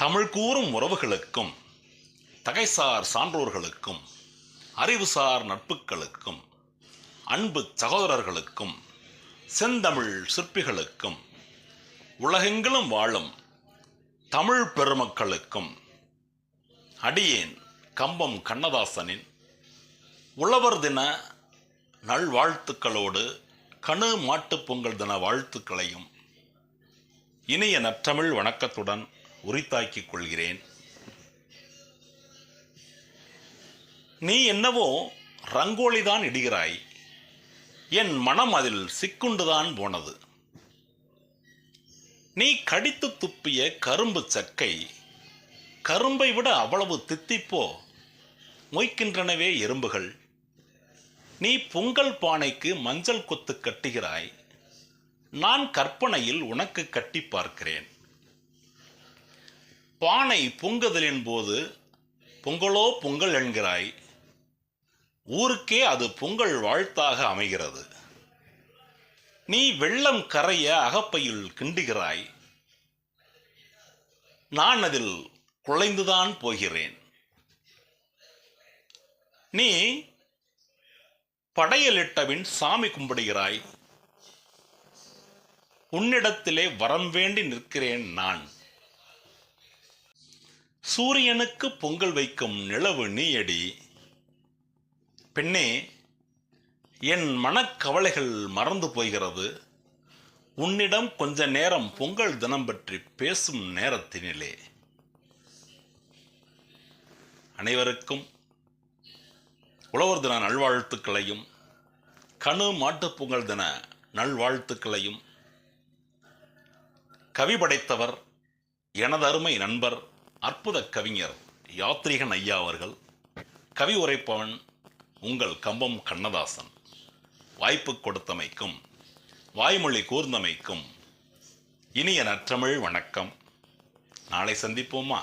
தமிழ் கூறும் உறவுகளுக்கும் தகைசார் சான்றோர்களுக்கும் அறிவுசார் நட்புகளுக்கும் அன்பு சகோதரர்களுக்கும் செந்தமிழ் சிற்பிகளுக்கும் உலகெங்கிலும் வாழும் தமிழ் பெருமக்களுக்கும் அடியேன் கம்பம் கண்ணதாசனின் உழவர் தின நல்வாழ்த்துக்களோடு கணு மாட்டுப் பொங்கல் தின வாழ்த்துக்களையும் இனிய நற்றமிழ் வணக்கத்துடன் உரித்தாக்கிக் கொள்கிறேன். நீ என்னவோ ரங்கோலிதான் இடுகிறாய். என் மனம் அதில் சிக்குண்டுதான் போனது. நீ கடித்து துப்பிய கரும்பு சக்கை கரும்பை விட அவ்வளவு தித்திப்போ? மொய்க்கின்றனவே எறும்புகள். நீ பொங்கல் பானைக்கு மஞ்சள் கொத்து கட்டுகிறாய். நான் கற்பனையில் உனக்கு கட்டி பார்க்கிறேன். பானை பொங்குதலின் போது பொங்கலோ பொங்கல் என்கிறாய். ஊருக்கே அது பொங்கல் வாழ்த்தாக அமைகிறது. நீ வெள்ளம் கரைய அகப்பையில் கிண்டுகிறாய். நான் அதில் குலைந்துதான் போகிறேன். நீ படையலிட்டவின் சாமி கும்பிடுகிறாய். உன்னிடத்திலே வரம் வேண்டி நிற்கிறேன் நான். சூரியனுக்கு பொங்கல் வைக்கும் நிலவு நீயடி. பெண்ணே என் மனக்கவலைகள் மறந்து போகிறது. உன்னிடம் கொஞ்ச நேரம் பொங்கல் தினம் பற்றி பேசும் நேரத்தினிலே. அனைவருக்கும் உழவர் தின நல்வாழ்த்துக்களையும் கணு மாட்டுப் பொங்கல் தின நல்வாழ்த்துக்களையும். கவி படைத்தவர் எனது அருமை நண்பர் அற்புத கவிஞர் யாத்ரீகன் ஐயா அவர்கள் கவி உரைப்பவன் உங்கள் கம்பம் கண்ணதாசன். வாய்ப்பு கொடுத்தமைக்கும் வாய்மொழி கூர்ந்தமைக்கும் இனிய நற்றமிழ் வணக்கம். நாளை சந்திப்போமா?